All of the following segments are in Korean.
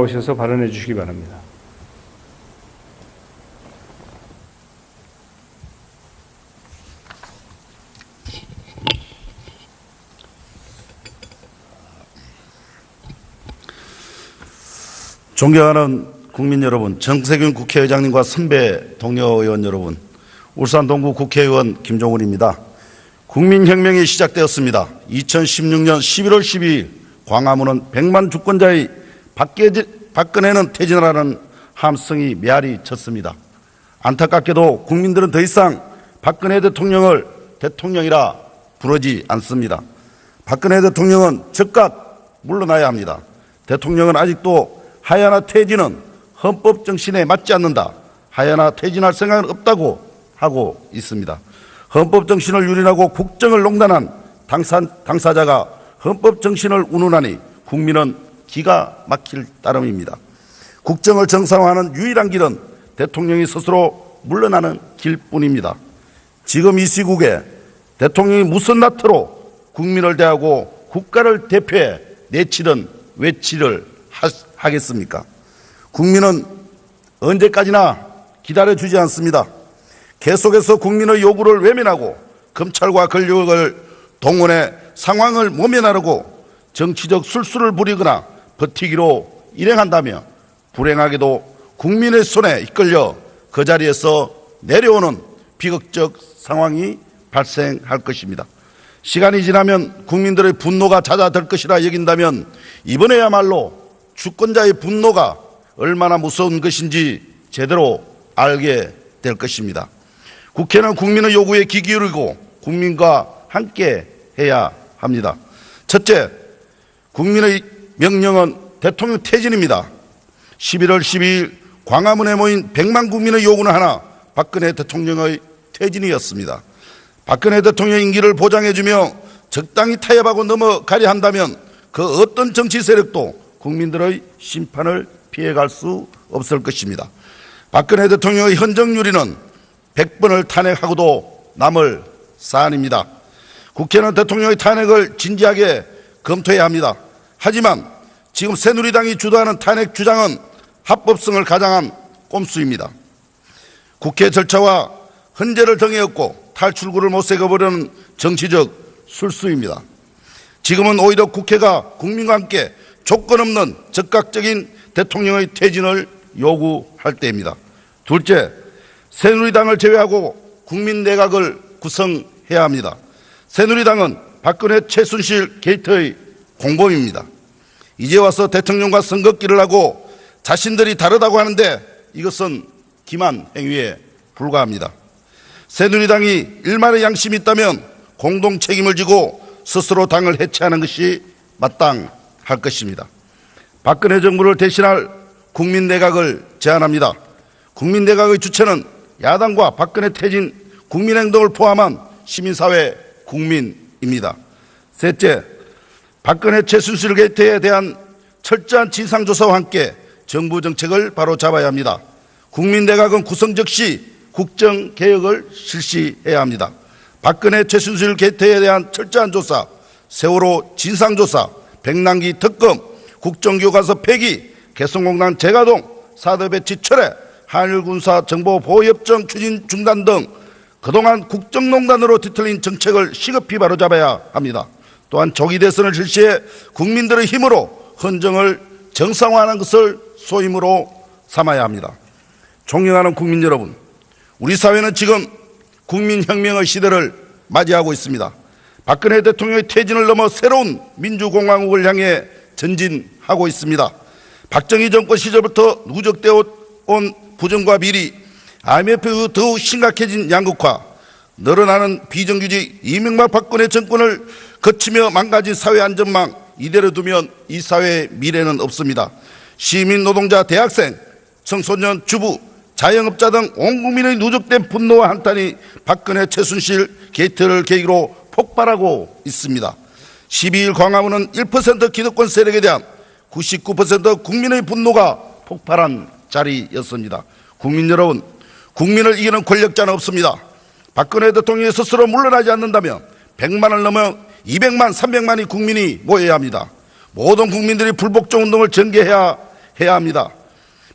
오셔서 발언해 주시기 바랍니다. 존경하는 국민 여러분, 정세균 국회의장님과 선배 동료 의원 여러분, 울산 동구 국회의원 김종훈입니다. 국민혁명이 시작되었습니다. 2016년 11월 12일 광화문은 100만 주권자의 박근혜는 퇴진하라는 함성이 메아리 쳤습니다. 안타깝게도 국민들은 더 이상 박근혜 대통령을 대통령이라 부르지 않습니다. 박근혜 대통령은 즉각 물러나야 합니다. 대통령은 아직도 하야나 퇴진은 헌법 정신에 맞지 않는다. 하야나 퇴진할 생각은 없다고 하고 있습니다. 헌법 정신을 유린하고 국정을 농단한 당사, 당사자가 헌법 정신을 운운하니 국민은 기가 막힐 따름입니다. 국정을 정상화하는 유일한 길은 대통령이 스스로 물러나는 길뿐입니다. 지금 이 시국에 대통령이 무슨 나트로 국민을 대하고 국가를 대표해 내치든 외치를 하, 겠습니까 국민은 언제까지나 기다려주지 않습니다. 계속해서 국민의 요구를 외면하고 검찰과 권력을 동원해 상황을 모면하려고 정치적 술수를 부리거나 버티기로 일행한다며 불행하게도 국민의 손에 이끌려 그 자리에서 내려오는 비극적 상황이 발생할 것입니다. 시간이 지나면 국민들의 분노가 잦아들 것이라 여긴다면 이번에야말로 주권자의 분노가 얼마나 무서운 것인지 제대로 알게 될 것입니다. 국회는 국민의 요구에 귀 기울이고 국민과 함께 해야 합니다. 첫째, 국민의 명령은 대통령 퇴진입니다. 11월 12일 광화문에 모인 100만 국민의 요구는 하나 박근혜 대통령의 퇴진이었습니다. 박근혜 대통령 임기를 보장해주며 적당히 타협하고 넘어가려 한다면 그 어떤 정치 세력도 국민들의 심판을 피해갈 수 없을 것입니다. 박근혜 대통령의 헌정유리는 100번을 탄핵하고도 남을 사안입니다. 국회는 대통령의 탄핵을 진지하게 검토해야 합니다. 하지만 지금 새누리당이 주도하는 탄핵 주장은 합법성을 가장한 꼼수입니다. 국회 절차와 헌재를 정해왔고 탈출구를 못새겨 보려는 정치적 술수입니다. 지금은 오히려 국회가 국민과 함께 조건 없는 적극적인 대통령의 퇴진을 요구할 때입니다. 둘째, 새누리당을 제외하고 국민 내각을 구성해야 합니다. 새누리당은 박근혜 최순실 게이트의 공범입니다. 이제 와서 대통령과 선거기를 하고 자신들이 다르다고 하는데 이것은 기만 행위에 불과합니다. 새누리당이 일말의 양심이 있다면 공동 책임을 지고 스스로 당을 해체하는 것이 마땅할 것입니다. 박근혜 정부를 대신할 국민 내각을 제안합니다. 국민 내각의 주체는 야당과 박근혜 퇴진 국민행동을 포함한 시민사회 국민입니다. 셋째, 박근혜 최순실 게이트에 대한 철저한 진상조사와 함께 정부 정책을 바로 잡아야 합니다. 국민 내각은 구성 즉시 국정 개혁을 실시해야 합니다. 박근혜 최순실 게이트에 대한 철저한 조사, 세월호 진상조사, 백남기 특검, 국정교과서 폐기, 개성공단 재가동, 사드 배치 철회, 한일 군사 정보 보호협정 추진 중단 등 그동안 국정농단으로 뒤틀린 정책을 시급히 바로잡아야 합니다. 또한 조기 대선을 실시해 국민들의 힘으로 헌정을 정상화하는 것을 소임으로 삼아야 합니다. 존경하는 국민 여러분, 우리 사회는 지금 국민혁명의 시대를 맞이하고 있습니다. 박근혜 대통령의 퇴진을 넘어 새로운 민주공화국을 향해 전진하고 있습니다. 박정희 정권 시절부터 누적되어 온 부정과 비리, IMF 더욱 심각해진 양극화, 늘어나는 비정규직 이명박 박근혜 정권을 거치며 망가진 사회 안전망 이대로 두면 이 사회의 미래는 없습니다. 시민, 노동자, 대학생, 청소년, 주부, 자영업자 등 온 국민의 누적된 분노와 한탄이 박근혜 최순실 게이트를 계기로 폭발하고 있습니다. 12일 광화문은 1% 기득권 세력에 대한 99% 국민의 분노가 폭발한 자리였습니다. 국민 여러분, 국민을 이기는 권력자는 없습니다. 박근혜 대통령이 스스로 물러나지 않는다면 100만을 넘어 200만, 300만이 국민이 모여야 합니다. 모든 국민들이 불복종 운동을 전개해야 해야 합니다.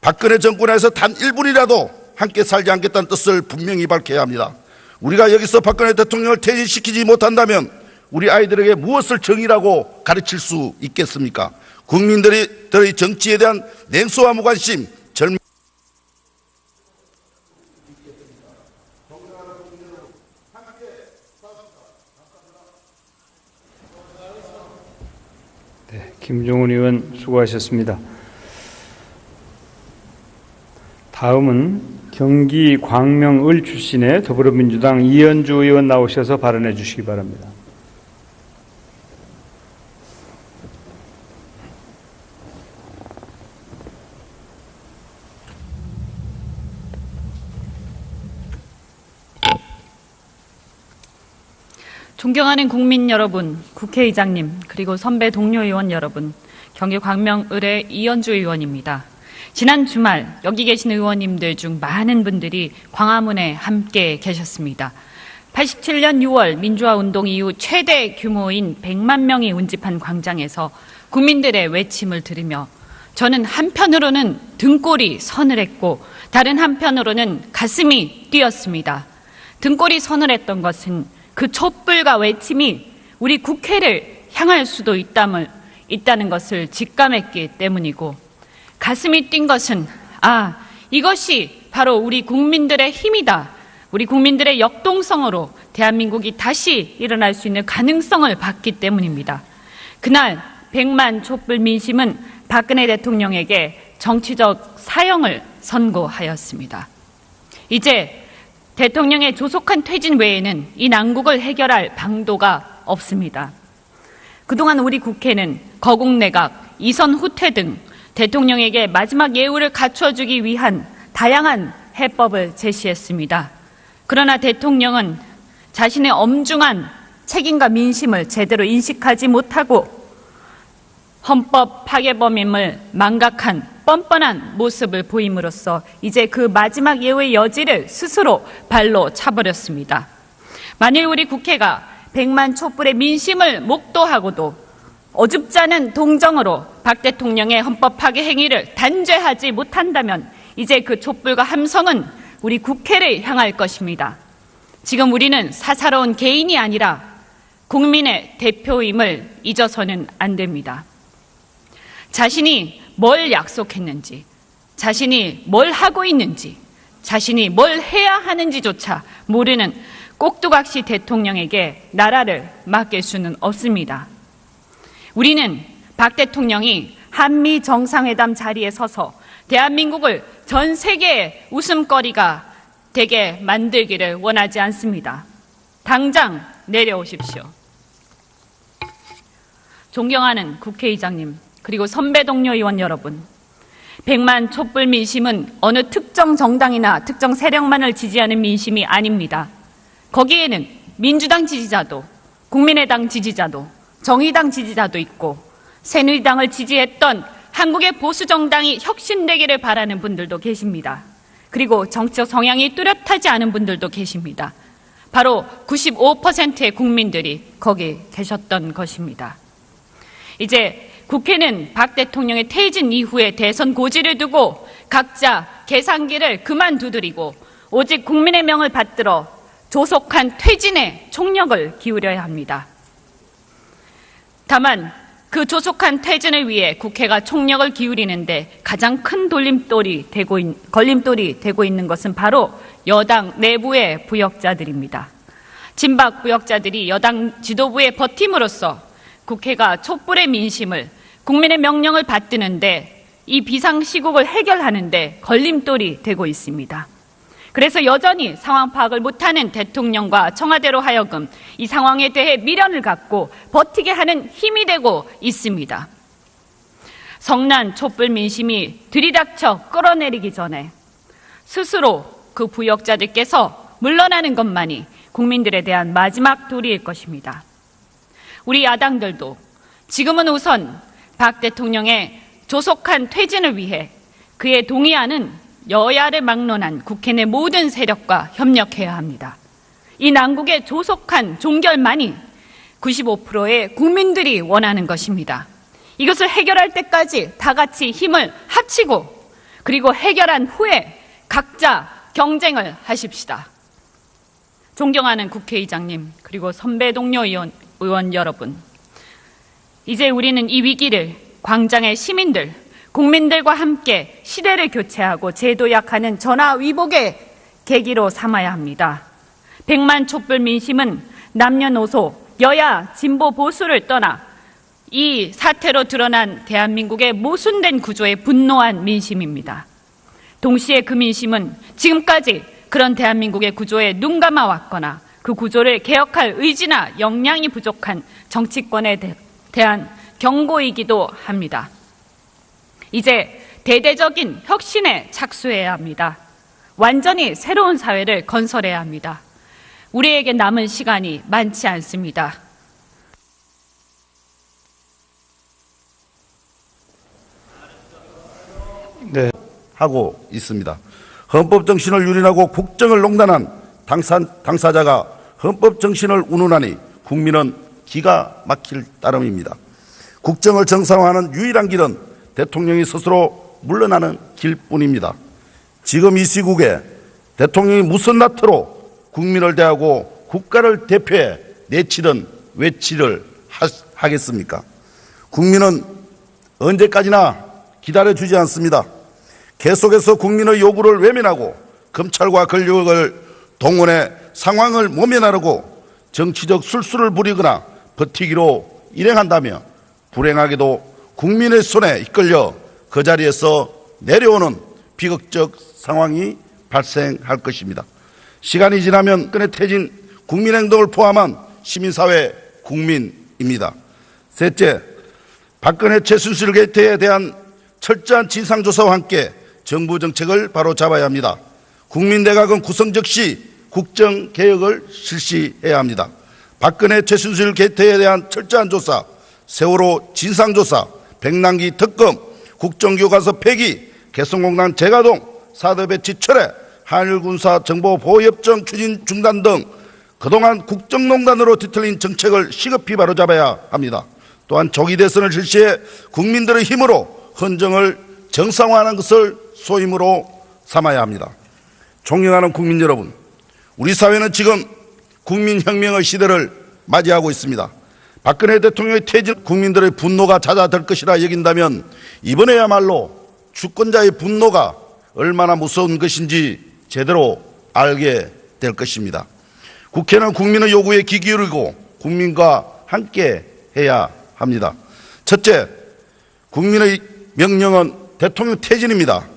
박근혜 정권에서 단 1분이라도 함께 살지 않겠다는 뜻을 분명히 밝혀야 합니다. 우리가 여기서 박근혜 대통령을 퇴진시키지 못한다면 우리 아이들에게 무엇을 정의라고 가르칠 수 있겠습니까? 국민들의 정치에 대한 냉소와 무관심, 젊 네, 김종훈 의원 수고하셨습니다. 다음은 경기 광명을 출신의 더불어민주당 이현주 의원 나오셔서 발언해 주시기 바랍니다. 존경하는 국민 여러분, 국회의장님, 그리고 선배 동료 의원 여러분, 경기 광명을의 이현주 의원입니다. 지난 주말 여기 계신 의원님들 중 많은 분들이 광화문에 함께 계셨습니다. 87년 6월 민주화 운동 이후 최대 규모인 100만 명이 운집한 광장에서 국민들의 외침을 들으며 저는 한편으로는 등골이 서늘했고 다른 한편으로는 가슴이 뛰었습니다. 등골이 서늘했던 것은 그 촛불과 외침이 우리 국회를 향할 수도 있담을, 있다는 것을 직감했기 때문이고 가슴이 뛴 것은 아, 이것이 바로 우리 국민들의 힘이다. 우리 국민들의 역동성으로 대한민국이 다시 일어날 수 있는 가능성을 봤기 때문입니다. 그날 100만 촛불 민심은 박근혜 대통령에게 정치적 사형을 선고하였습니다. 이제 대통령의 조속한 퇴진 외에는 이 난국을 해결할 방도가 없습니다. 그동안 우리 국회는 거국내각, 이선 후퇴 등 대통령에게 마지막 예우를 갖춰주기 위한 다양한 해법을 제시했습니다. 그러나 대통령은 자신의 엄중한 책임과 민심을 제대로 인식하지 못하고 헌법 파괴범임을 망각한 뻔뻔한 모습을 보임으로써 이제 그 마지막 예우의 여지를 스스로 발로 차버렸습니다. 만일 우리 국회가 100만 촛불의 민심을 목도하고도 어줍지 않은 동정으로 박 대통령의 헌법 파괴 행위를 단죄하지 못한다면 이제 그 촛불과 함성은 우리 국회를 향할 것입니다. 지금 우리는 사사로운 개인이 아니라 국민의 대표임을 잊어서는 안 됩니다. 자신이 뭘 약속했는지, 자신이 뭘 하고 있는지, 자신이 뭘 해야 하는지조차 모르는 꼭두각시 대통령에게 나라를 맡길 수는 없습니다. 우리는 박 대통령이 한미 정상회담 자리에 서서 대한민국을 전 세계의 웃음거리가 되게 만들기를 원하지 않습니다. 당장 내려오십시오. 존경하는 국회의장님, 그리고 선배 동료 의원 여러분, 100만 촛불 민심은 어느 특정 정당이나 특정 세력만을 지지하는 민심이 아닙니다. 거기에는 민주당 지지자도, 국민의당 지지자도, 정의당 지지자도 있고, 새누리당을 지지했던 한국의 보수 정당이 혁신되기를 바라는 분들도 계십니다. 그리고 정치적 성향이 뚜렷하지 않은 분들도 계십니다. 바로 95%의 국민들이 거기 계셨던 것입니다. 이제 국회는 박 대통령의 퇴진 이후에 대선 고지를 두고 각자 계산기를 그만 두드리고 오직 국민의 명을 받들어 조속한 퇴진에 총력을 기울여야 합니다. 다만 그 조속한 퇴진을 위해 국회가 총력을 기울이는데 가장 큰 돌림돌이 되고 있, 걸림돌이 되고 있는 것은 바로 여당 내부의 부역자들입니다. 진박 부역자들이 여당 지도부에 버팀으로써 국회가 촛불의 민심을 국민의 명령을 받드는데 이 비상시국을 해결하는데 걸림돌이 되고 있습니다. 그래서 여전히 상황 파악을 못하는 대통령과 청와대로 하여금 이 상황에 대해 미련을 갖고 버티게 하는 힘이 되고 있습니다. 성난 촛불 민심이 들이닥쳐 끌어내리기 전에 스스로 그 부역자들께서 물러나는 것만이 국민들에 대한 마지막 도리일 것입니다. 우리 야당들도 지금은 우선 박 대통령의 조속한 퇴진을 위해 그에 동의하는 여야를 막론한 국회 내 모든 세력과 협력해야 합니다. 이 난국의 조속한 종결만이 95%의 국민들이 원하는 것입니다. 이것을 해결할 때까지 다 같이 힘을 합치고 그리고 해결한 후에 각자 경쟁을 하십시다. 존경하는 국회의장님, 그리고 선배 동료 의원, 의원 여러분. 이제 우리는 이 위기를 광장의 시민들, 국민들과 함께 시대를 교체하고 제도약하는 전화 위복의 계기로 삼아야 합니다. 백만 촛불 민심은 남녀노소, 여야, 진보, 보수를 떠나 이 사태로 드러난 대한민국의 모순된 구조에 분노한 민심입니다. 동시에 그 민심은 지금까지 그런 대한민국의 구조에 눈 감아 왔거나 그 구조를 개혁할 의지나 역량이 부족한 정치권에 대- 대한 경고이기도 합니다. 이제 대대적인 혁신에 착수해야 합니다. 완전히 새로운 사회를 건설해야 합니다. 우리에게 남은 시간이 많지 않습니다. 네. 하고 있습니다. 헌법 정신을 유린하고 국정을 농단한 당사, 당사자가 헌법 정신을 운운하니 국민은 기가 막힐 따름입니다. 국정을 정상화하는 유일한 길은 대통령이 스스로 물러나는 길뿐입니다. 지금 이 시국에 대통령이 무슨 나트로 국민을 대하고 국가를 대표해 내치든 외치를 하, 하겠습니까? 국민은 언제까지나 기다려주지 않습니다. 계속해서 국민의 요구를 외면하고 검찰과 권력을 동원해 상황을 모면하려고 정치적 술수를 부리거나 버티기로 일행한다며 불행하게도 국민의 손에 이끌려 그 자리에서 내려오는 비극적 상황이 발생할 것입니다. 시간이 지나면 끈에 태진 국민행동을 포함한 시민사회 국민입니다. 셋째, 박근혜 최순실 게이트에 대한 철저한 진상조사와 함께 정부 정책을 바로 잡아야 합니다. 국민대각은 구성 즉시 국정 개혁을 실시해야 합니다. 박근혜 최순실 게이트에 대한 철저한 조사, 세월호 진상조사, 백남기 특검, 국정교과서 폐기, 개성공단 재가동, 사드 배치 철회, 한일군사 정보 보호협정 추진 중단 등 그동안 국정농단으로 뒤틀린 정책을 시급히 바로잡아야 합니다. 또한 조기 대선을 실시해 국민들의 힘으로 헌정을 정상화하는 것을 소임으로 삼아야 합니다. 존경하는 국민 여러분, 우리 사회는 지금 국민혁명의 시대를 맞이하고 있습니다. 박근혜 대통령의 퇴진 국민들의 분노가 잦아들 것이라 여긴다면 이번에야말로 주권자의 분노가 얼마나 무서운 것인지 제대로 알게 될 것입니다. 국회는 국민의 요구에 귀 기울이고 국민과 함께 해야 합니다. 첫째, 국민의 명령은 대통령 퇴진입니다.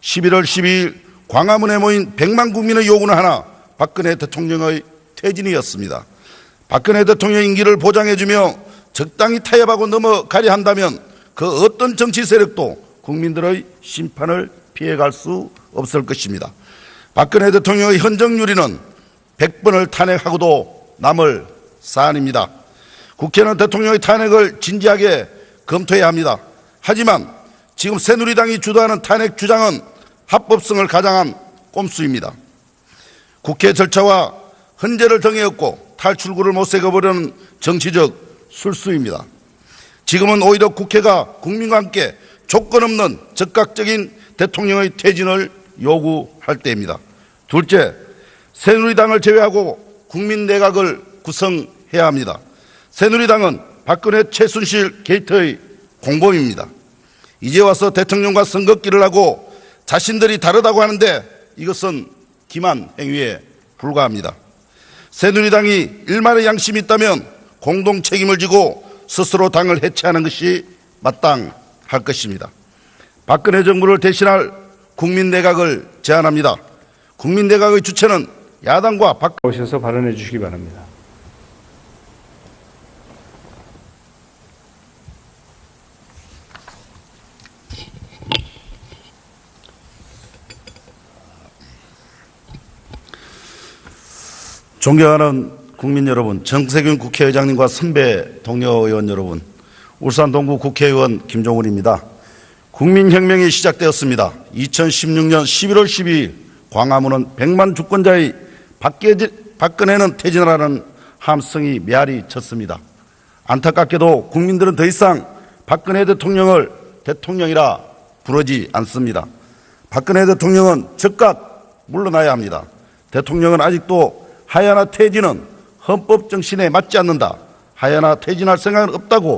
11월 12일 광화문에 모인 100만 국민의 요구는 하나 박근혜 대통령의 퇴진이었습니다. 박근혜 대통령 임기를 보장해주며 적당히 타협하고 넘어가려 한다면 그 어떤 정치 세력도 국민들의 심판을 피해갈 수 없을 것입니다. 박근혜 대통령의 헌정유리는 100번을 탄핵하고도 남을 사안입니다. 국회는 대통령의 탄핵을 진지하게 검토해야 합니다. 하지만 지금 새누리당이 주도하는 탄핵 주장은 합법성을 가장한 꼼수입니다. 국회 절차와 헌재를 정해왔고 탈출구를 못새겨보려는 정치적 술수입니다. 지금은 오히려 국회가 국민과 함께 조건 없는 적극적인 대통령의 퇴진을 요구할 때입니다. 둘째, 새누리당을 제외하고 국민 내각을 구성해야 합니다. 새누리당은 박근혜 최순실 게이트의 공범입니다. 이제 와서 대통령과 선긋기를 하고 자신들이 다르다고 하는데 이것은 기만 행위에 불과합니다. 새누리당이 일말의 양심이 있다면 공동 책임을 지고 스스로 당을 해체하는 것이 마땅할 것입니다. 박근혜 정부를 대신할 국민 내각을 제안합니다. 국민 내각의 주체는 야당과 박 오셔서 발언해 주시기 바랍니다. 존경하는 국민 여러분, 정세균 국회의장님과 선배 동료 의원 여러분, 울산 동구 국회의원 김종훈입니다. 국민혁명이 시작되었습니다. 2016년 11월 12일 광화문은 100만 주권자의 박근혜는 퇴진하라는 함성이 메아리 쳤습니다. 안타깝게도 국민들은 더 이상 박근혜 대통령을 대통령이라 부르지 않습니다. 박근혜 대통령은 즉각 물러나야 합니다. 대통령은 아직도 하야나 퇴진은 헌법 정신에 맞지 않는다. 하야나 퇴진할 생각은 없다고